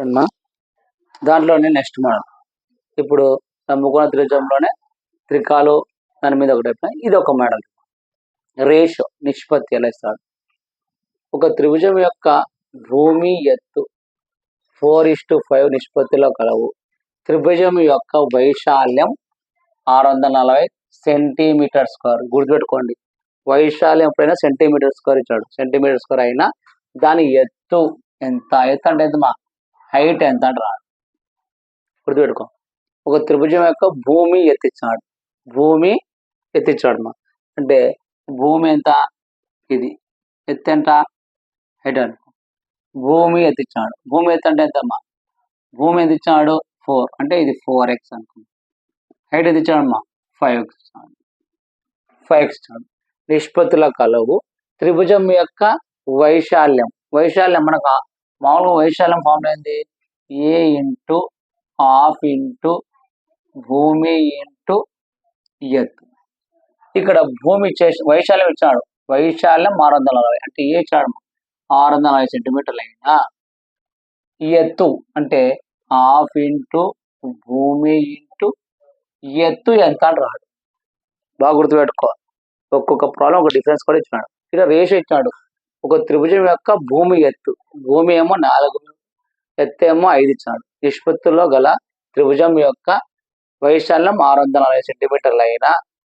చూడమ్మా దాంట్లోనే next model ఇప్పుడు ముకోణ త్రిభుజంలోనే త్రికాలు దాని మీద ఒకటి అయిపోయినాయి. ఇది ఒక మోడల్ రేషో నిష్పత్తి ఎలా ఇస్తాడు? ఒక త్రిభుజం యొక్క భూమి ఎత్తు ఫోర్ ఇస్ టు ఫైవ్ నిష్పత్తిలో కలవు. త్రిభుజం యొక్క వైశాల్యం ఆరు వందల నలభై సెంటీమీటర్ స్క్వేర్ గుర్తుపెట్టుకోండి. వైశాల్యం ఎప్పుడైనా సెంటీమీటర్ స్క్వేర్ ఇచ్చాడు. సెంటీమీటర్ స్క్వేర్ అయినా దాని ఎత్తు ఎంత? ఎత్తు అంటే ఎంత మా హైట్ ఎంత రాడు గుర్తుపెట్టుకో. ఒక త్రిభుజం యొక్క భూమి ఎత్తిచ్చాడు భూమి ఎత్తిచ్చాడు మా. అంటే భూమి ఎంత? ఇది. ఎత్తు ఎంత? హైట్ అనుకో భూమి ఎత్తిచ్చాడు భూమి ఎత్తు అంటే ఎంతమ్మా భూమి ఎంత ఇచ్చాడు ఫోర్. అంటే ఇది ఫోర్ ఎక్స్ అనుకో హైట్ ఎంత ఇచ్చాడమ్మా ఫైవ్ ఎక్స్ ఇచ్చాడు ఫైవ్ ఎక్స్ ఇచ్చాడు నిష్పత్తుల కలవు. త్రిభుజం యొక్క వైశాల్యం. వైశాల్యం మనకు మామూలుగా వైశాల్యం ఫార్మ్ ఏంది? ఏ ఇంటూ హాఫ్ ఇంటూ భూమి ఇంటూ ఎత్తు. ఇక్కడ భూమి చేసి వైశాల్యం ఇచ్చాడు వైశాల్యం ఆరు వందల అరవై అంటే ఏ చాడు ఆరు వందల నలభై సెంటీమీటర్లు అయినా ఈ ఎత్తు అంటే హాఫ్ ఇంటూ భూమి ఇంటూ ఎత్తు ఎంత అని రాడు. బాగా గుర్తుపెట్టుకో. ఒక్కొక్క ప్రాబ్లం ఒక డిఫరెన్స్ కూడా ఇచ్చినాడు. ఇక్కడ రేషియో ఇచ్చాడు ఒక త్రిభుజం యొక్క భూమి ఎత్తు. భూమి ఏమో నాలుగు ఎత్తు ఏమో ఐదు చాడు నిష్పత్తుల్లో గల త్రిభుజం యొక్క వైశాల్యం ఆరు వందల నలభై సెంటీమీటర్లు అయినా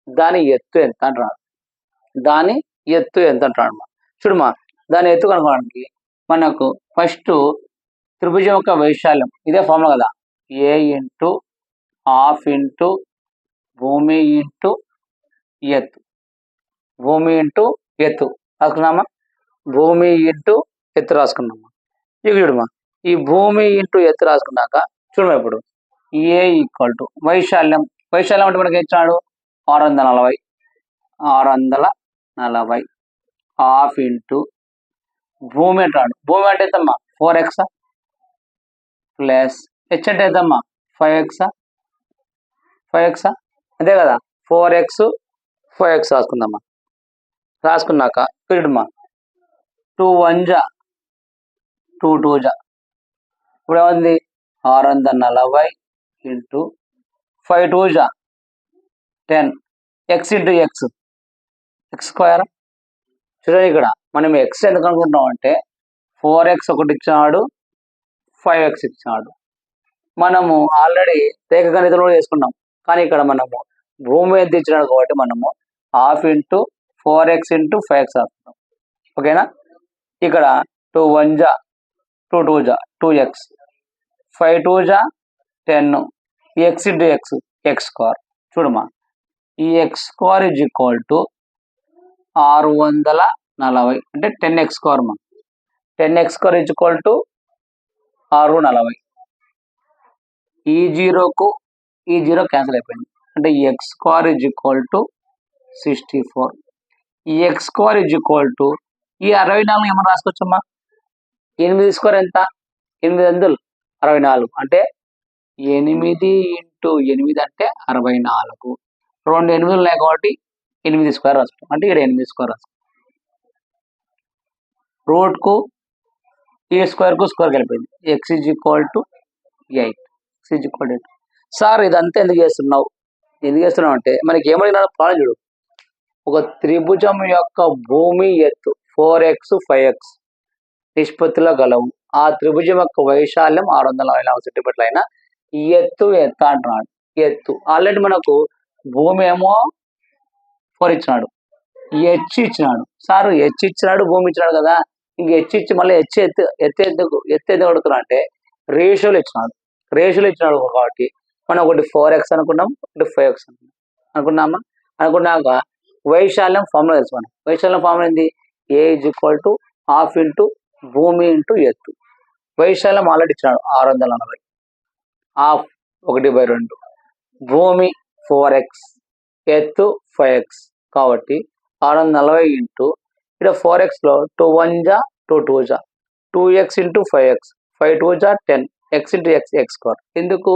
దాని ఎత్తు ఎంత అంటున్నాడు? దాని ఎత్తు ఎంత అంటున్నాడు మా చూడమా దాని ఎత్తు కనుక్కోవడానికి మనకు ఫస్ట్ త్రిభుజం యొక్క వైశాల్యం ఇదే ఫార్ములా కదా. ఏ ఇంటూ హాఫ్ ఇంటూ భూమి ఇంటూ ఎత్తు. భూమి ఇంటూ ఎత్తు. రాసుకున్నామా? భూమి ఇంటూ ఎత్తు రాసుకున్నాం. ఇక చూడమా ఈ భూమి ఇంటూ ఎత్తు రాసుకున్నాక చూడమా ఇప్పుడు. ఏ ఈక్వల్ టు వైశాల్యం. వైశాల్యం అంటే మనకి ఇచ్చాడు? ఆరు వందల నలభై. ఆరు వందల నలభై. హాఫ్ ఇంటూ భూమి అంటాడు. భూమి అంటే ఎంతమ్మా? Four X. ప్లస్ హెచ్ అంటే ఎంతమ్మా? Five x. Five x. అంతే కదా? ఫోర్ ఎక్స్ ఫైవ్ ఎక్స్ రాసుకుందామా? రాసుకున్నాక పీరియడ్మా టూ వన్ జా టూ టూ జా ఇప్పుడు ఏముంది ఆరు వందల నలభై ఇంటూ ఫైవ్ టూ జా ten. X into x x square. చూడండి ఇక్కడ మనం ఎక్స్ ఎందుకు అనుకుంటున్నాం అంటే ఫోర్ ఎక్స్ ఒకటి ఇచ్చినాడు ఫైవ్ ఎక్స్ ఇచ్చినాడు. మనము ఆల్రెడీ రేఖగణితంలో కూడా చేసుకున్నాం. కానీ ఇక్కడ మనము భూమి ఎంత ఇచ్చినాడు కాబట్టి మనము half into four x into five x రాస్తున్నాం ఓకేనా? ఇక్కడ టూ వన్ జా టూ టూ జా టూ ఎక్స్. ఫైవ్ టూ జా ten. X into x x square. చూడమా. ఈ x square is equal to ఆరు వందల నలభై. అంటే టెన్ ఎక్స్ స్క్వేర్ మా. Ten x square is equal to ఆరు నలభై. ఈ జీరోకు ఈ జీరో క్యాన్సిల్ అయిపోయింది. అంటే x square is equal to sixty four. ఈ x square is equal to ఈ అరవై నాలుగు ఏమన్నా రాసుకోవచ్చమ్మా? ఎనిమిది స్కోర్ ఎంత? ఎనిమిది వందలు. అరవై నాలుగు. అంటే ఎనిమిది ఇంటూ ఎనిమిది అంటే అరవై నాలుగు. రెండు ఎనిమిది ఉన్నాయి కాబట్టి ఎనిమిది స్క్వేర్ రాసుకో. అంటే ఇక్కడ ఎనిమిది స్క్వేర్ రాసుకో. రూట్కు ఈ స్క్వేర్కు స్క్వేర్ కలిపింది. X is equal to eight. X is equal eight. Sir ఇదంతా ఎందుకు చేస్తున్నావు? ఎందుకు చేస్తున్నావు అంటే మనకి ఏమడిగినా ప్రాబ్లం చూడు. ఒక త్రిభుజం యొక్క భూమి ఎత్తు. Four x five x. నిష్పత్తిలో గలవు. ఆ త్రిభుజం యొక్క వైశాల్యం ఆరు వందల అరవై నాలుగు సెంటీమీటర్లు అయినా ఈ ఎత్తు ఎంత అంటున్నాడు? ఎత్తు. ఆల్రెడీ మనకు భూమి ఏమో ఫోర్ ఇచ్చినాడు. హెచ్ ఇచ్చినాడు. సార్ హెచ్ ఇచ్చినాడు భూమి ఇచ్చినాడు కదా. ఇంక హెచ్ ఇచ్చి మళ్ళీ హెచ్ ఎత్తు ఎత్తు ఎందుకు ఎత్తు ఎందుకు అడుగుతున్నా అంటే రేషియోలు ఇచ్చినాడు. రేషియోలు ఇచ్చినాడు కాబట్టి మనం ఒకటి ఫోర్ ఎక్స్ అనుకున్నాం ఒకటి ఫైవ్ ఎక్స్ అనుకున్నాం. అనుకున్నామా? అనుకున్నాక వైశాల్యం ఫార్ములా తెలుసు మనం వైశాల్యం ఫార్ములా ఏంది? A is equal to half into భూమి ఇంటూ ఎత్తు. వైశాల్యం ఆల్రెడీ ఇచ్చినాడు ఆరు వందల నలభై. హాఫ్ ఒకటి బై రెండు. భూమి ఫోర్ ఎక్స్ ఎత్తు ఫైవ్ ఎక్స్ కాబట్టి ఆరు వందల నలభై ఇంటూ ఇక్కడ ఫోర్ ఎక్స్లో టూ వన్ జా టూ టూ జా. Two x into five x five two జా ten x into x x square ఎందుకు?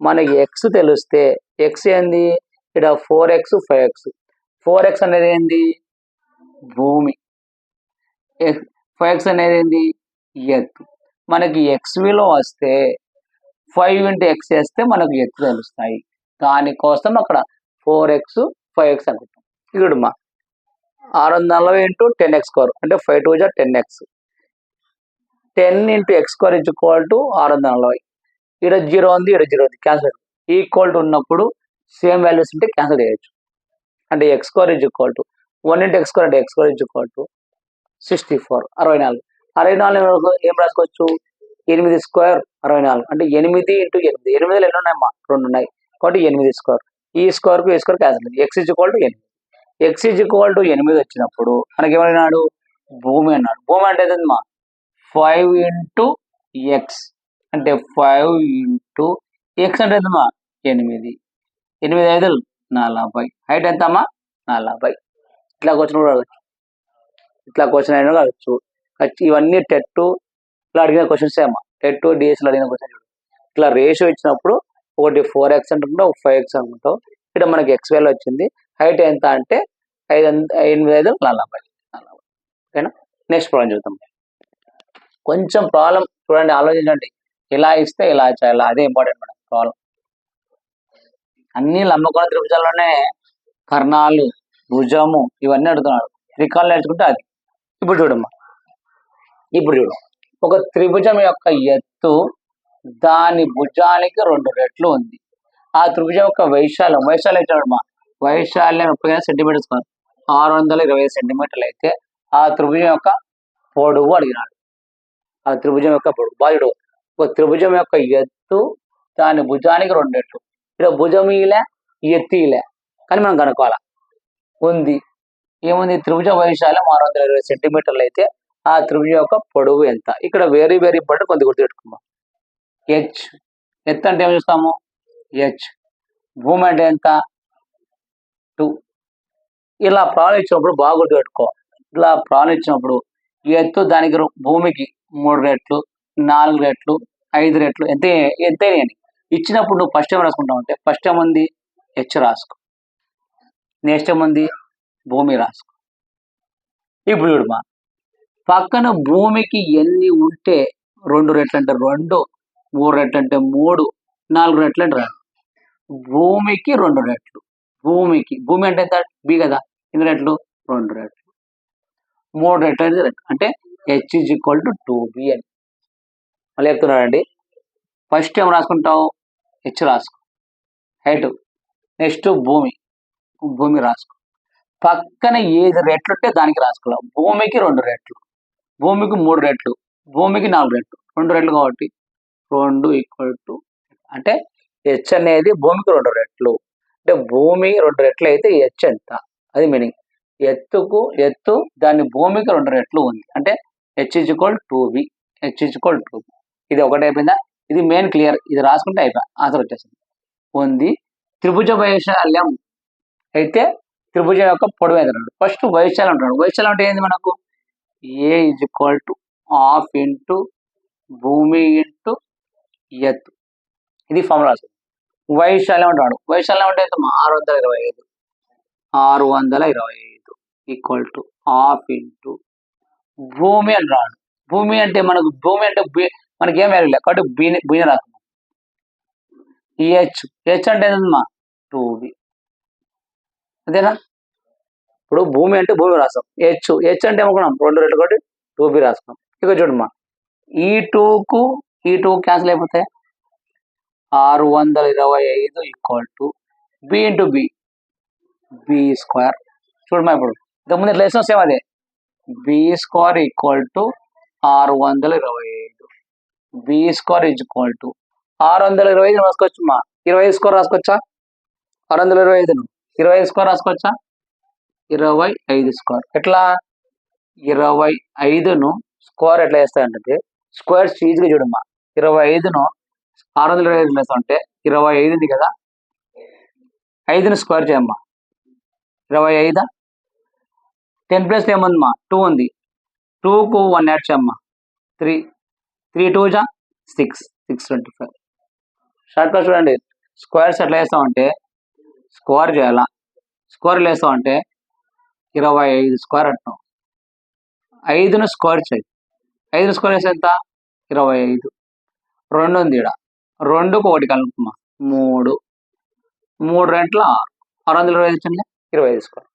మనకి ఎక్స్ తెలిస్తే ఎక్స్ ఏంది? ఇక్కడ four x five x four x అనేది ఏంది? భూమి. ఫైవ్ ఎక్స్ అనేది ఏంది? ఎత్తు మనకి ఎక్స్ విలువ వస్తే ఫైవ్ ఇంటూ ఎక్స్ వేస్తే మనకు ఎక్స్ తెలుస్తాయి. దానికోసం అక్కడ ఫోర్ ఎక్స్ ఫైవ్ ఎక్స్ అనుకుంటాం. ఇక్కడ మా ఆరు వందల నలభై ఇంటూ టెన్ ఎక్స్ స్క్వేర్ అంటే ఫైవ్ టూ జా ten x ten into x square is equal to ఆరు వందల నలభై. ఇక్కడ జీరో ఉంది ఇక్కడ జీరో ఉంది. క్యాన్సల్ ఈక్వల్ టు ఉన్నప్పుడు సేమ్ వాల్యూస్ ఉంటే క్యాన్సిల్ చేయొచ్చు. అంటే x square is equal to one into x square అంటే x square is equal to sixty four అరవై నాలుగు. అరవై నాలుగు ఏం రాసుకోవచ్చు? ఎనిమిది స్క్వేర్ అరవై నాలుగు. అంటే ఎనిమిది ఇంటూ ఎనిమిది. ఎనిమిదిలో ఎన్ని ఉన్నాయమ్మా రెండు ఉన్నాయి. కాబట్టి ఎనిమిది స్క్వేర్. ఈ స్క్వేర్కు ఈ square cancel x is equal to ఎనిమిది. ఎక్స్ ఇజ్ ఈక్వల్ టు ఎనిమిది వచ్చినప్పుడు మనకేమన్నాడు భూమి అన్నాడు. భూమి అంటే ఏదమ్మా ఫైవ్ ఇంటూ ఎక్స్ అంటే ఫైవ్ ఇంటూ ఎక్స్ అంటే ఎంతమ్మా ఎనిమిది. ఎనిమిది ఐదు నలభై. హైట్ ఎంతమ్మా? నలభై. ఇట్లా వచ్చిన కూడా ఇట్లా క్వశ్చన్ అయినా కావచ్చు. ఇవన్నీ టెట్ ఇట్లా అడిగిన క్వశ్చన్స్ అమ్మా. టెట్ డిఎస్లో అడిగిన క్వశ్చన్ ఇట్లా రేషియో ఇచ్చినప్పుడు ఒకటి ఫోర్ ఎక్స్ అంటుంటావు ఒక ఫైవ్ ఎక్స్ అనుకుంటావు. ఇక్కడ మనకి ఎక్స్ వేలు వచ్చింది. హైట్ ఎంత అంటే ఐదు ఎనిమిది ఐదు నలభై. నలభై ఓకేనా? నెక్స్ట్ ప్రాబ్లం చూద్దాం. కొంచెం ప్రాబ్లం చూడండి ఆలోచించండి. ఇలా ఇస్తే ఇలా చేయాలి? అదే ఇంపార్టెంట్ మేడం ప్రాబ్లం అన్ని లంబకోణ త్రిభుజాల్లోనే కర్ణాలు భుజము ఇవన్నీ అడుగుతున్నాడు. త్రికాలు నేర్చుకుంటే అది. ఇప్పుడు చూడమ్మా. ఇప్పుడు చూడు. ఒక త్రిభుజం యొక్క ఎత్తు దాని భుజానికి రెండు రెట్లు ఉంది. ఆ త్రిభుజం యొక్క వైశాల్యం వైశాల్యం ఇచ్చాడమ్మా వైశాల్యం ముప్పై సెంటీమీటర్స్ కాదు. ఆరు వందల ఇరవై సెంటీమీటర్లు అయితే ఆ త్రిభుజం యొక్క పొడవు అడిగినాడు ఆ త్రిభుజం యొక్క పొడవు. బాలుడు ఒక త్రిభుజం యొక్క ఎత్తు దాని భుజానికి రెండు రెట్లు. ఇక్కడ భుజం ఈలే ఎత్తు ఈలే. కానీ మనం కనుక్కోవాలా? ఉంది. ఏముంది? త్రిభుజ వైశాల్యం ఆరు వందల ఇరవై సెంటీమీటర్లు అయితే ఆ త్రిభుజ యొక్క పొడవు ఎంత? ఇక్కడ వెరీ వెరీ ఇంపార్టెంట్ కొంత గుర్తుపెట్టుకుందాం. హెచ్ ఎత్ అంటే ఏం చూస్తాము? హెచ్ భూమి అంటే ఎంత? టూ ఇలా ప్రాణం ఇచ్చినప్పుడు బాగా గుర్తుపెట్టుకో. ఇలా ప్రాణం ఇచ్చినప్పుడు ఎత్తు దానికి భూమికి మూడు రెట్లు నాలుగు రెట్లు ఐదు రెట్లు ఎంత ఎంతైనాయని ఇచ్చినప్పుడు నువ్వు ఫస్ట్ ఏం రాసుకుంటావు అంటే ఫస్ట్ ఏముంది? హెచ్ రాసుకో. నెక్స్ట్ ఏముంది? భూమి రాసుకో. ఇప్పుడు చూడమా పక్కన భూమికి ఎన్ని ఉంటే రెండు రెట్లు అంటే రెండు మూడు రెట్లు అంటే మూడు నాలుగు రెట్లు అంటే రెండు. భూమికి రెండు రెట్లు. భూమికి భూమి అంటే ఎంత? బి కదా. ఎన్ని రెట్లు? రెండు రెట్లు. మూడు రెట్లు అనేది రెట్లు అంటే H is equal to two B అని. మళ్ళీ చెప్తున్నాడండి ఫస్ట్ ఏం రాసుకుంటావు? హెచ్ రాసుకో. హైట్. నెక్స్ట్ భూమి. భూమి రాసుకో. పక్కన ఏది రెట్లు ఉంటే దానికి రాసుకోవాలి. భూమికి రెండు రెట్లు భూమికి మూడు రెట్లు భూమికి నాలుగు రెట్లు. రెండు రెట్లు కాబట్టి రెండు ఈక్వల్ టు అంటే హెచ్ అనేది భూమికి రెండు రెట్లు. అంటే భూమి రెండు రెట్లు అయితే హెచ్ ఎంత? అది మీనింగ్ ఎత్తుకు ఎత్తు దాని భూమికి రెండు రెట్లు ఉంది. అంటే H is equal to B H is equal to ఇది ఒకటి అయిపోయిందా? ఇది మెయిన్ క్లియర్ ఇది రాసుకుంటే అయిపోయి ఆన్సర్ వచ్చేసింది. ఉంది. త్రిభుజ వైశాల్యం. అయితే త్రిభుజం యొక్క పొడవు ఎంత అంటాడు ఫస్ట్ వైశాల్యం అంటాడు వైశాల్యం అంటే ఏంది మనకు? A is equal to half into భూమి ఇంటూ ఎత్తు. ఇది ఫార్ములా వైశాల్యం అంటాడు. వైశాల్యం అంటే ఎంత ఆరు వందల ఇరవై ఐదు. ఆరు వందల ఇరవై ఐదు ఈక్వల్ టు హాఫ్ ఇంటూ భూమి అంటాడు. భూమి అంటే మనకు భూమి అంటే మనకి ఏం వేరే కాబట్టి బీని బీని రాస్తున్నాం హెచ్ హెచ్ అంటే ఏంటమ్మా టూ బి అదేనా ఇప్పుడు భూమి అంటే భూమి రాస్తాం. హెచ్ హెచ్ అంటే ఏమనుకున్నాం? రెండు రెండు కాబట్టి టూ బి రాసుకున్నాం ఇక చూడమ్మా ఈ టూకు ఈ టూ క్యాన్సిల్ అయిపోతాయి ఆరు వందల ఇరవై ఐదు equal to B into B B square చూడమ్మా ఇప్పుడు. ఇంతకుముందు ఎట్లా వేసాం సేమ్ అదే. బి స్క్వేర్ ఈక్వల్ టు ఆరు వందల ఇరవై ఐదు. B square is equal to ఆరు వందల ఇరవై ఐదు రాసుకోవచ్చమ్మా. ఇరవై ఐదు స్కోర్ రాసుకోవచ్చా? ఆరు వందల ఇరవై ఐదును. ఇరవై ఐదు స్కోర్ రాసుకోవచ్చా? ఇరవై ఐదు స్కోర్. ఎట్లా? ఇరవై ఐదును స్కోర్ ఎట్లా వేస్తాయంటే స్క్వేర్ ఈజీగా చూడమ్మా. ఇరవై ఐదును ఆరు వందల ఇరవై ఐదు వేస్తామంటే ఇరవై ఐదు ఉంది కదా? ఐదును స్క్వేర్ చేయమ్మా. ఇరవై ఐదా? టెన్ ప్లస్ ఏముందమ్మా టూ ఉంది. టూకు వన్ యాడ్ చేయమ్మా. త్రీ. త్రీ టూ జా six. Six twenty five. Short cut చూడండి. స్క్వేర్స్ ఎట్లా వేస్తామంటే స్క్వేర్ చేయాలా? స్క్వేర్ వేస్తామంటే ఇరవై ఐదు స్క్వేర్ అంటున్నాం ఐదును స్క్వేర్ చేయి. ఐదును స్క్వేర్ వేస్తే ఎంత? ఇరవై ఐదు. రెండు ఉంది ఇడ రెండుకు ఒకటి కలుపుమా మూడు. మూడు రెంట్ల ఆరు వందల ఇరవై ఐదు వచ్చింది. ఇరవై ఐదు స్కోర్.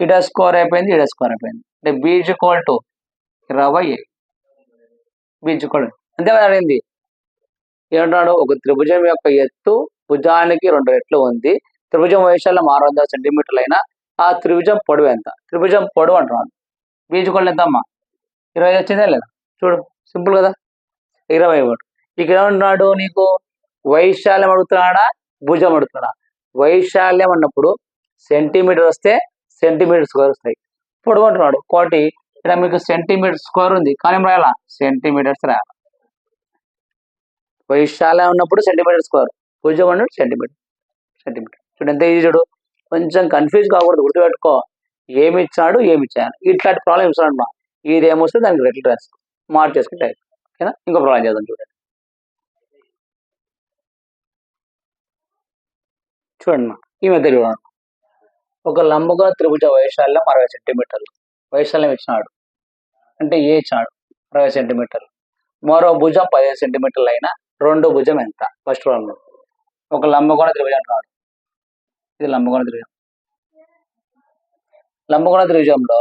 ఇడ స్కోర్ అయిపోయింది ఇడ స్కోర్ అయిపోయింది. అంటే బీజ్ ఈక్వల్ టు ఇరవై ఐదు బీజ్ ఈక్వల్ అంతే అడిగింది. ఏమంటున్నాడు? ఒక త్రిభుజం యొక్క ఎత్తు భుజానికి రెండు రెట్లు ఉంది. త్రిభుజం వైశాల్యం ఆరు వందల సెంటీమీటర్లు అయినా? ఆ త్రిభుజం పొడవు ఎంత? త్రిభుజం పొడవు అంటున్నాడు. బీజ్ ఎంతమ్మా? ఎంత ఇరవై ఐదు వచ్చిందా లేదా? చూడు సింపుల్ కదా? ఇరవై ఒకటి. ఇక్కడ ఏమంటున్నాడు నీకు? వైశాల్యం అడుగుతున్నాడా? భుజం అడుగుతున్నాడా? వైశాల్యం అన్నప్పుడు సెంటీమీటర్ వస్తే సెంటీమీటర్ స్క్వేర్ వస్తాయి. పొడవు అంటున్నాడు. కోటి. ఇక్కడ మీకు సెంటీమీటర్ స్క్వేర్ ఉంది. కానీ రాయాలా? సెంటీమీటర్స్ రాయాలి? వైశాల్యం ఉన్నప్పుడు సెంటీమీటర్ స్క్వేర్ భుజం అన్నప్పుడు సెంటీమీటర్ సెంటీమీటర్ చూడు ఎంత ఈజీ చూడు. కొంచెం కన్ఫ్యూజ్ కాకూడదు గుర్తుపెట్టుకో. ఏమి ఇచ్చాడు ఏమి ఇచ్చాను ఇట్లాంటి ప్రాబ్లం ఇస్తాడు ఇది ఏమొస్తే దానికి రెట్లు రాసుకో మార్చేసుకుంటే టైప్ ఓకేనా? ఇంకో ప్రాబ్లం చేద్దాం చూడండి. చూడండి మా ఈ మధ్య చూడండి ఒక లంబగా త్రిభుజ వైశాల్యం అరవై సెంటీమీటర్లు. వైశాల్యం ఇచ్చినాడు. అంటే ఏ ఇచ్చినాడు అరవై సెంటీమీటర్లు. మరో భుజం పదిహేను సెంటీమీటర్లు అయినా రెండో భుజం ఎంత? ఫస్ట్ ప్రాబ్లం ఒక లంబకోణ త్రిభుజం అంటున్నాడు. ఇది లంబకోణ త్రిభుజం లంబకోణ త్రిభుజంలో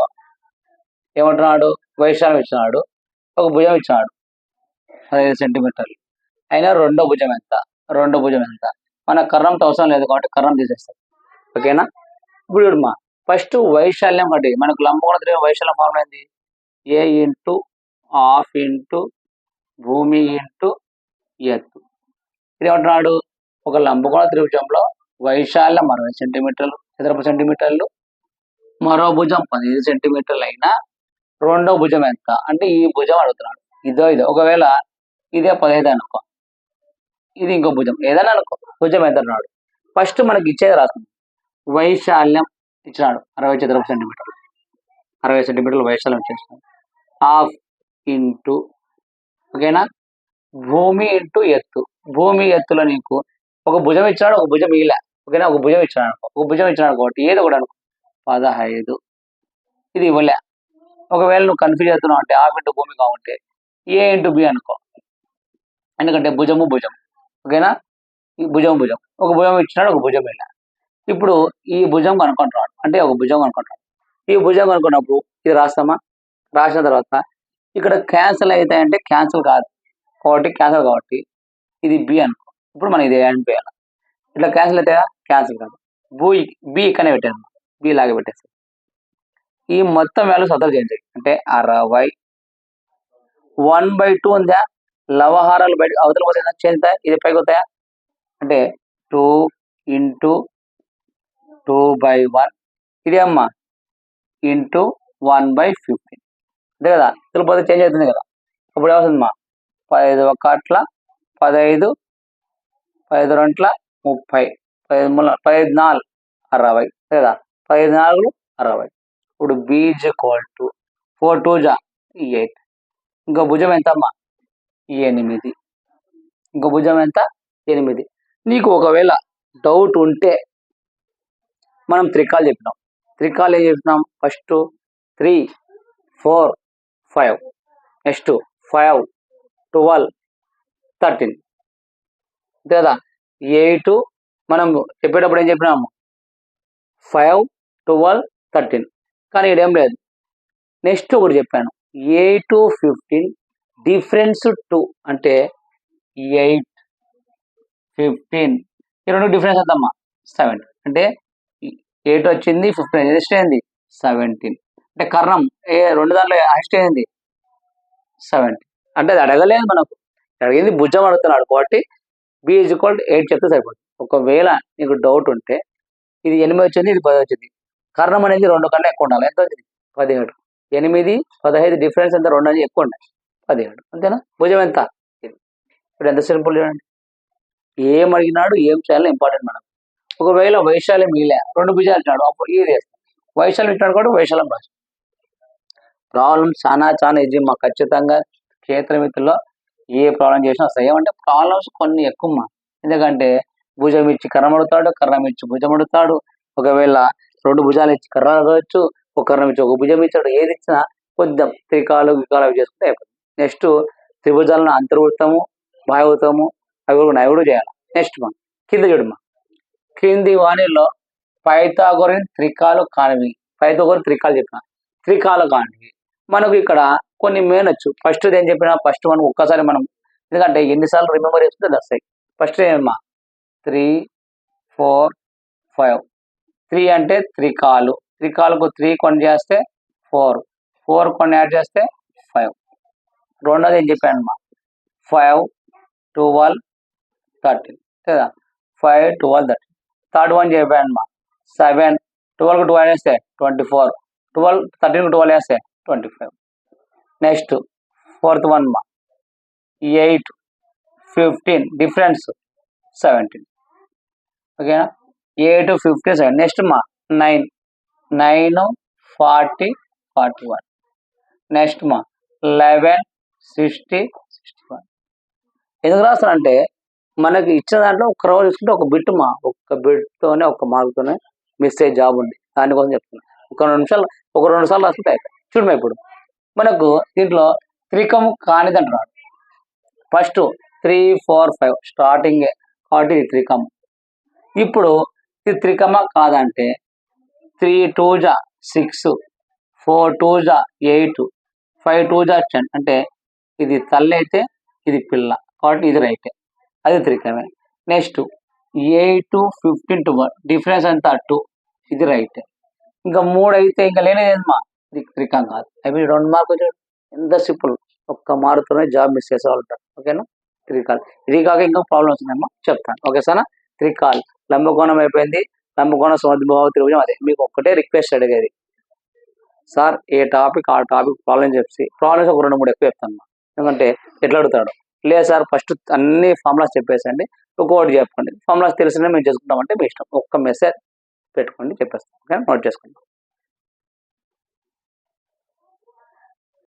ఏమంటున్నాడు? వైశాల్యం ఇచ్చినాడు. ఒక భుజం ఇచ్చినాడు. పదిహేను సెంటీమీటర్లు అయినా రెండో భుజం ఎంత? రెండో భుజం ఎంత? మన కర్ణంతో అవసరం లేదు కాబట్టి కర్ణం తీసేస్తాం. ఓకేనా? ఇప్పుడు చూడమ్మా. ఫస్ట్ వైశాల్యం ఒకటి. మనకు లంబకోణ త్రిభుజం వైశాల్యం ఫార్ములా ఏంది? ఏ ఇంటూ హాఫ్ ఇంటూ భూమి ఇంటూ ఎత్తు. ఇది ఏమంటున్నాడు ఒక లంబకోణ త్రిభుజంలో వైశాల్యం అరవై సెంటీమీటర్లు చదరపు సెంటీమీటర్లు మరో భుజం పదిహేను సెంటీమీటర్లు అయినా రెండో భుజం ఎంత? అంటే ఈ భుజం అడుగుతున్నాడు. ఇదో ఇదో. ఒకవేళ ఇదే పదహైదు అనుకో. ఇది ఇంకో భుజం. ఏదైనా అనుకో. భుజం ఎంత అన్నాడు? ఫస్ట్ మనకి ఇచ్చేది రాస్తుంది వైశాల్యం ఇచ్చినాడు. అరవై చదరపు సెంటీమీటర్లు. అరవై సెంటీమీటర్లు వైశాల్యం ఇచ్చేసినాడు. హాఫ్ ఇంటూ ఓకేనా? భూమి ఇంటూ ఎత్తు. భూమి ఎత్తులో నీకు ఒక భుజం ఇచ్చినాడు ఒక భుజం ఇలా. ఓకేనా? ఒక భుజం ఇచ్చిన అనుకో ఒక భుజం ఇచ్చిన అనుకోటి ఏదో ఒకటి అనుకో. పదహైదు. ఇది ఇవ్వలే. ఒకవేళ నువ్వు కన్ఫ్యూజ్ అవుతున్నావు అంటే ఆఫ్ ఇంటూ భూమి కావుంటే ఏ ఇంటూ బి అనుకో. ఎందుకంటే భుజము భుజం. ఓకేనా? ఈ భుజం భుజం. ఒక భుజం ఇచ్చినాడు ఒక భుజం వెళ్ళా ఇప్పుడు ఈ భుజం కనుక్కుంటున్నాడు. అంటే ఒక భుజం కనుక్కుంటున్నాడు. ఈ భుజం కనుక్కున్నప్పుడు ఇది రాస్తామా? రాసిన తర్వాత ఇక్కడ క్యాన్సిల్ అవుతాయంటే క్యాన్సిల్ కాదు. కాబట్టి క్యాన్సిల్ కాబట్టి ఇది బి అనుకో. ఇప్పుడు మనం ఇది అనిపించాలి ఇట్లా క్యాన్సిల్ అవుతాయా? క్యాన్సిల్ కాదు. బూ బి ఇక్కడనే పెట్టాను బి లాగే పెట్టేసి ఈ మొత్తం వాల్యూ సొంతం చేయండి అంటే అరవై వన్ బై టూ ఉందా? లవహారాలు బయట అవతల పోతే చేస్తాయా ఇది పైకి అవుతాయా అంటే two into two by one. ఇది అమ్మా ఇంటూ వన్ బై ఫిఫ్టీన్. అంతే కదా? ఇతర పోతే చేంజ్ అవుతుంది కదా? ఇప్పుడు ఏమవుతుందమ్మా పదహైదు ఒక అట్ల పదహైదు పదహైదు రెంట్ల ముప్పై. పదహైదు మూల పదహైదు నాలుగు అరవై లేదా పదహైదు నాలుగు అరవై. ఇప్పుడు B is equal to four two జా ఎయిట్ ఇంకో భుజం ఎంతమ్మా? ఎనిమిది. ఇంకో భుజం ఎంత? ఎనిమిది. నీకు ఒకవేళ డౌట్ ఉంటే మనం త్రికాలు చెప్పినాం. త్రికాలు ఏం చెప్పినాం? First three four five next five twelve thirteen అంతే కదా? ఎయిట్ మనం చెప్పేటప్పుడు ఏం చెప్పినాము ఫైవ్ ట్వెల్వ్ థర్టీన్ కానీ ఇక్కడ ఏం లేదు. నెక్స్ట్ ఒకటి చెప్పాను. ఎయిట్ ఫిఫ్టీన్ డిఫరెన్స్ టూ అంటే ఎయిట్ ఫిఫ్టీన్ ఈ రెండు డిఫరెన్స్ ఎంతమ్మా సెవెన్ అంటే ఎయిట్ వచ్చింది ఫిఫ్టీన్ నెక్స్ట్ ఏంది? సెవెంటీన్ అంటే కర్ణం ఏ రెండు దాంట్లో హైస్ట్ ఏంది? సెవెంటీన్ అంటే అది అడగలేదు మనకు. అడిగింది భుజం అడుగుతున్నాడు కాబట్టి బి ఈజ్ ఈక్వల్ ఎయిట్ చెప్తే సరిపోతుంది. ఒకవేళ నీకు డౌట్ ఉంటే ఇది ఎనిమిది వచ్చింది ఇది పది వచ్చింది. కర్ణం అనేది రెండు కన్నా ఎక్కువ ఉండాలి. ఎంత వచ్చింది? పదిహేడు. ఎనిమిది పదహైదు డిఫరెన్స్ ఎంత? రెండు అనేది ఎక్కువ ఉండాలి. పదిహేడు. అంతేనా? భుజం ఎంత? ఇప్పుడు ఎంత సింపుల్ చూడండి. ఏం అడిగినాడు ఏం చేయాలో ఇంపార్టెంట్ మనకు. ఒకవేళ వైశాల్యం మిగిలే రెండు భుజాలు ఇచ్చినాడు అప్పుడు ఇది వేస్తాం. వైశాల్యం ఇచ్చినాడు కూడా వైశాల్యం రాజు ప్రాబ్లం చాలా చాలా ఇది మా ఖచ్చితంగా క్షేత్రమిత్రుల్లో ఏ ప్రాబ్లం చేసినా వస్తాయి ఏమంటే ప్రాబ్లమ్స్ కొన్ని ఎక్కువ మా. ఎందుకంటే భుజం ఇచ్చి కర్రం అడుగుతాడు కర్రం ఇచ్చి భుజం అడుగుతాడు ఒకవేళ రెండు భుజాలు ఇచ్చి కర్ర అడగవచ్చు ఒక కర్రం ఇచ్చి ఒక భుజం ఇచ్చాడు ఏది ఇచ్చినా కొద్దిగా త్రికాలు వికాలు అవి చేసుకుంటే అయిపోతుంది. నెక్స్ట్ త్రిభుజాలను అంతర్వృత్తము బాహువృత్తము అవి కూడా నైవుడు చేయాలి. నెక్స్ట్ మా కింద చూడమ్మా కింది వాణిలో పైథాగోరన్ త్రికాలు కానివి. పైతాగొరి త్రికాలు చెప్పిన. త్రికాలు కానివి. మనకు ఇక్కడ కొన్ని మేనొచ్చు ఫస్ట్ ఏం చెప్పినా ఫస్ట్ మనం ఒక్కసారి మనం ఎందుకంటే ఎన్నిసార్లు రిమెంబర్ చేసుకుంటే వస్తాయి. ఫస్ట్ ఏమమ్మా? త్రీ ఫోర్ ఫైవ్ త్రీ అంటే త్రికాలు. త్రికాలకు త్రీ కొన్ని చేస్తే ఫోర్ ఫోర్ కొన్ని యాడ్ చేస్తే ఫైవ్ రెండోది ఏం చెప్పాను అమ్మా ఫైవ్ ట్వెల్వ్ థర్టీన్ కదా five twelve thirteen third one చెప్పాను అమ్మా సెవెన్ ట్వెల్వ్కి ట్వెల్వ్ వేస్తే ట్వంటీ ఫోర్ ట్వెల్వ్ థర్టీన్కి ట్వెల్వ్ వేస్తే twenty five. Next fourth one మా ఎయిట్ ఫిఫ్టీన్ డిఫరెన్స్ సెవెంటీన్ ఓకేనా ఎయిట్ ఫిఫ్టీన్ సెవెన్ నెక్స్ట్ మా nine nine forty forty one next మా లెవెన్ సిక్స్టీ సిక్స్టీ వన్ ఎందుకు రాస్తానంటే మనకి ఇచ్చిన దాంట్లో ఒక రోజు ఒక బిట్ మా ఒక్క బిట్తోనే ఒక మార్కుతోనే మిస్ అయ్యే జాబ్ ఉంది. దానికోసం చెప్తున్నా. ఒక రెండు నిమిషాలు ఒక రెండు సార్లు రాసుకుంటే అయిపోయి చూడమ్మా ఇప్పుడు. మనకు దీంట్లో త్రికము కానిది అంటున్నాడు first three four five starting కాబట్టి ఇది త్రికము ఇప్పుడు ఇది త్రికమ కాదంటే త్రీ టూ జా సిక్స్ ఫోర్ టూ జా ఎయిట్ ఫైవ్ టూ జా టెన్ అంటే ఇది తల్లి అయితే ఇది పిల్ల. కాబట్టి ఇది రైటే. అది త్రికమే. Next eight to fifteen to difference అంతా టూ ఇది రైట్. ఇంకా మూడు అయితే ఇంకా లేనేదేమా ఇది త్రికం కాదు అవి రెండు మార్కులు చూడు ఎంత సింపుల్. ఒక్క మార్కుతోనే జాబ్ మిస్ చేసేవాళ్ళు ఓకేనా? త్రికాల్. ఇది కాక ఇంకా ప్రాబ్లమ్స్ ఉన్నాయమ్మా చెప్తాను. ఓకే సార్ త్రికాల్. లంబకోణం అయిపోయింది. లంబకోణం సమద్భావ త్రిభుజం అదే. మీకు ఒక్కటే రిక్వెస్ట్ అడిగేది. సార్ ఏ టాపిక్ ఆ టాపిక్ ప్రాబ్లం చెప్పి ప్రాబ్లమ్స్ ఒక రెండు మూడు ఎక్కువ చెప్తాను. ఎందుకంటే ఎట్లా అడుగుతాడు? లేదు సార్ ఫస్ట్ అన్ని ఫార్ములాస్ చెప్పేసండి. ఒక్కొక్కటి చెప్పండి. ఫార్ములాస్ తెలిసిన మేము చేసుకుంటామంటే మీ ఇష్టం. ఒక్క మెసేజ్ పెట్టుకోండి చెప్పేస్తాం. ఓకే నోట్ చేసుకుంటాం